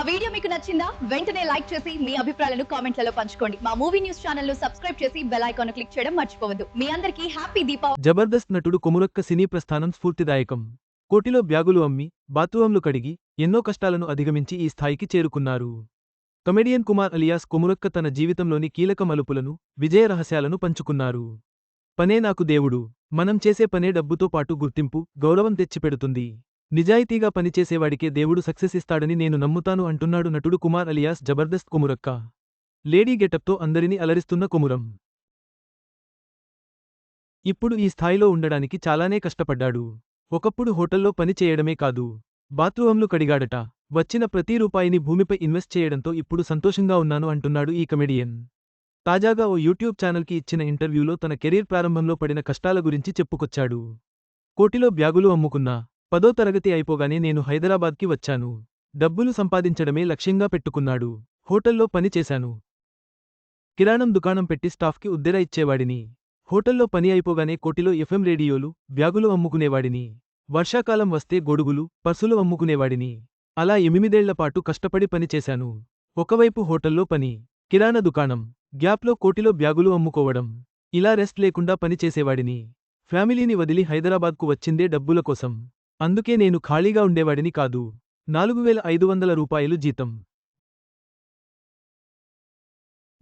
మా వీడియో మీకు నచ్చిందా? వెంటనే లైక్ చేసి మీ అభిప్రాయాలను కామెంట్లలో పంచుకోండి. మా మూవీ న్యూస్ ఛానల్ను సబ్స్క్రైబ్ చేసి బెల్ ఐకాన్ క్లిక్ చేయడం మర్చిపోవద్దు. మీ అందరికీ హ్యాపీ దీపావళి. జబర్దస్త్ నటుడు కుమురక్క సినీ ప్రస్థానం స్ఫూర్తిదాయకం. కోటిలో బ్యాగులు అమ్మి బాత్రూంలు కడిగి ఎన్నో కష్టాలను అధిగమించి ఈ స్థాయికి చేరుకున్నారు. కమెడియన్ కుమార్ అలియాస్ కుమురక్క తన జీవితంలోని కీలక మలుపులను విజయ రహస్యాలను పంచుకున్నారు. పనే నాకు దేవుడు. మనం చేసే పనే డబ్బుతో పాటు గుర్తింపు గౌరవం తెచ్చిపెడుతుంది. నిజాయితీగా పనిచేసేవాడికే దేవుడు సక్సెస్ ఇస్తాడని నేను నమ్ముతాను అంటున్నాడు నటుడు కుమార్ అలియాస్ జబర్దస్త్ కొమురక్క. లేడీ గెటప్తో అందరినీ అలరిస్తున్న కొమురం. ఇప్పుడు ఈ స్థాయిలో ఉండడానికి చాలానే కష్టపడ్డాడు. ఒకప్పుడు హోటల్లో పని చేయడమే కాదు. బాత్రూంలు కడిగాడట. వచ్చిన ప్రతి రూపాయిని భూమిపై ఇన్వెస్ట్ చేయడంతో ఇప్పుడు సంతోషంగా ఉన్నాను అంటున్నాడు ఈ కమెడియన్. తాజాగా ఓ యూట్యూబ్ ఛానల్కి ఇచ్చిన ఇంటర్వ్యూలో తన కెరీర్ ప్రారంభంలో పడిన కష్టాల గురించి చెప్పుకొచ్చాడు. కోటిలో బ్యాగులు అమ్ముకున్నా. పదో తరగతి అయిపోగానే నేను హైదరాబాద్కి వచ్చాను. డబ్బులు సంపాదించడమే లక్ష్యంగా పెట్టుకున్నాడు. హోటల్లో పని చేశాను. కిరాణం దుకాణం పెట్టి స్టాఫ్కి ఉద్దెర ఇచ్చేవాడిని. హోటల్లో పని అయిపోగానే కోటిలో ఎఫ్ఎం రేడియోలు బ్యాగులు అమ్ముకునేవాడిని. వర్షాకాలం వస్తే గొడుగులు పర్సులు అమ్ముకునేవాడిని. అలా ఎనిమిదేళ్ళపాటు కష్టపడి పనిచేశాను ఒకవైపు హోటల్లో పని కిరాణా దుకాణం గ్యాప్లో కోటిలో బ్యాగులు అమ్ముకోవడం. ఇలా రెస్ట్ లేకుండా పనిచేసేవాడిని ఫ్యామిలీని వదిలి హైదరాబాద్కు వచ్చిందే డబ్బుల కోసం. అందుకే నేను ఖాళీగా ఉండేవాడిని కాదు. నాలుగు వేల ఐదు వందల రూపాయలు జీతం.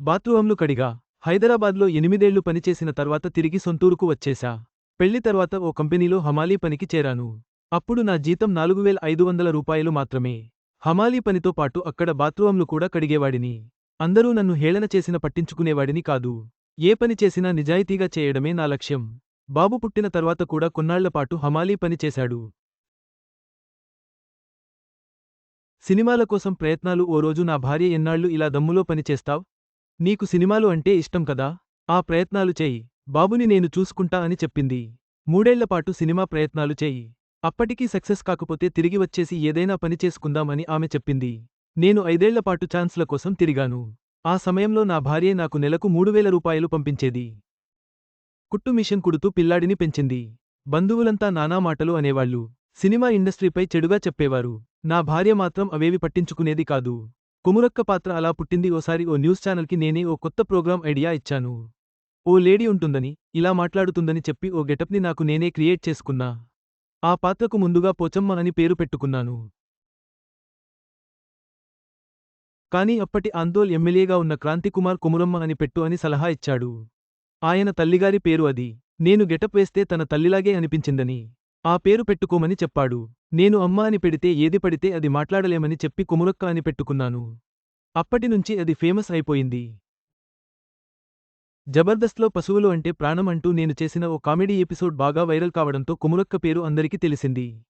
బాత్రూంలు కడిగా. హైదరాబాద్లో ఎనిమిదేళ్ళు పనిచేసిన తర్వాత తిరిగి సొంతూరుకు వచ్చేశా. పెళ్ళి తర్వాత ఓ కంపెనీలో హమాలీ పనికి చేరాను. అప్పుడు నా జీతం నాలుగు వేల ఐదు వందల రూపాయలు మాత్రమే. హమాలీ పనితో పాటు అక్కడ బాత్రూంలు కూడా కడిగేవాడిని. అందరూ నన్ను హేళన చేసిన పట్టించుకునేవాడిని కాదు. ఏ పని చేసినా నిజాయితీగా చేయడమే నా లక్ష్యం. బాబు పుట్టిన తర్వాత కూడా కొన్నాళ్ళపాటు హమాలీ పని చేశాడు. సినిమాల కోసం ప్రయత్నాలు ఓ రోజు నా భార్య ఎన్నాళ్ళు ఇలా దమ్ములో పనిచేస్తావ్? నీకు సినిమాలు అంటే ఇష్టం కదా? ఆ ప్రయత్నాలు చేయి. బాబుని నేను చూసుకుంటా అని చెప్పింది. మూడేళ్ళపాటు సినిమా ప్రయత్నాలు చేయి. అప్పటికీ సక్సెస్ కాకపోతే తిరిగి వచ్చేసి ఏదైనా పని చేసుకుందాం అని ఆమె చెప్పింది. నేను ఐదేళ్ళపాటు ఛాన్స్ల కోసం తిరిగాను. ఆ సమయంలో నా భార్యే నాకు నెలకు మూడువేల రూపాయలు పంపించేది. కుట్టు మిషన్ కుడుతూ పిల్లాడిని పెంచింది. బంధువులంతా నానా మాటలు అనేవాళ్ళు సినిమా ఇండస్ట్రీపై చెడుగా చెప్పేవారు. నా భార్య మాత్రం అవేవి పట్టించుకునేది కాదు. కుమురక్క పాత్ర అలా పుట్టింది ఓసారి ఓ న్యూస్ ఛానల్కి నేనే ఓ కొత్త ప్రోగ్రాం ఐడియా ఇచ్చాను. ఓ లేడీ ఉంటుందని ఇలా మాట్లాడుతుందని చెప్పి ఓ గెటప్ని నాకు నేనే క్రియేట్ చేసుకున్నా. ఆ పాత్రకు ముందుగా పోచమ్మ అని పేరు పెట్టుకున్నాను. కాని అప్పటి ఆందోల్ ఎమ్మెల్యేగా ఉన్న క్రాంతికుమార్ కుమురమ్మ అని పెట్టు అని సలహా ఇచ్చాడు. ఆయన తల్లిగారి పేరు అది. నేను గెటప్ వేస్తే తన తల్లిలాగే అనిపించిందని. ఆ పేరు పెట్టుకోమని చెప్పాడు. నేను అమ్మ అని పెడితే ఏది పడితే అది మాట్లాడలేమని చెప్పి కొమురక్క అని పెట్టుకున్నాను. అప్పటినుంచి అది ఫేమస్ అయిపోయింది. జబర్దస్త్లో పశువులు అంటే ప్రాణం అంటూ నేను చేసిన ఓ కామెడీ ఎపిసోడ్ బాగా వైరల్ కావడంతో కుములక్క పేరు అందరికీ తెలిసింది.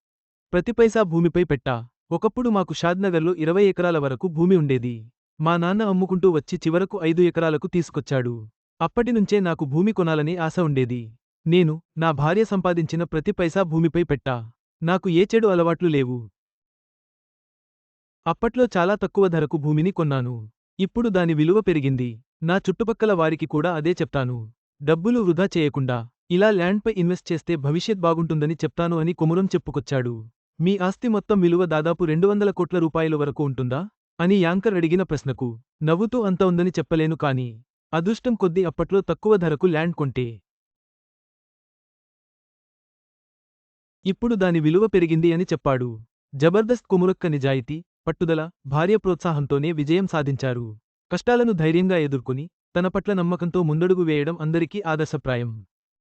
ప్రతి పైసా భూమిపై పెట్టా. ఒకప్పుడు మాకు షాద్నగర్లో ఇరవై ఎకరాల వరకు భూమి ఉండేది. మా నాన్న అమ్ముకుంటూ వచ్చి చివరకు ఐదు ఎకరాలకు తీసుకొచ్చాడు. అప్పటినుంచే నాకు భూమి కొనాలని ఆశ ఉండేది. నేను నా భార్య సంపాదించిన ప్రతి పైసా భూమిపై పెట్టా. నాకు ఏ చెడు అలవాట్లు లేవు. అప్పట్లో చాలా తక్కువ ధరకు భూమిని కొన్నాను. ఇప్పుడు దాని విలువ పెరిగింది. నా చుట్టుపక్కల వారికి కూడా అదే చెప్తాను. డబ్బులు వృధా చేయకుండా ఇలా ల్యాండ్పై ఇన్వెస్ట్ చేస్తే భవిష్యత్ బాగుంటుందని చెప్తాను అని కుమురం చెప్పుకొచ్చాడు. మీ ఆస్తి మొత్తం విలువ దాదాపు రెండు వందల కోట్ల రూపాయల వరకు ఉంటుందా? అని యాంకర్ అడిగిన ప్రశ్నకు నవ్వుతూ అంత ఉందని చెప్పలేను కాని అదృష్టం కొద్దీ అప్పట్లో తక్కువ ధరకు ల్యాండ్ కొంటే ఇప్పుడు దాని విలువ పెరిగింది అని చెప్పాడు. జబర్దస్త్ కుమురక్క నిజాయితీ పట్టుదల భార్య ప్రోత్సాహంతోనే విజయం సాధించారు. కష్టాలను ధైర్యంగా ఎదుర్కొని తన పట్ల నమ్మకంతో ముందడుగు వేయడం అందరికీ ఆదర్శప్రాయం.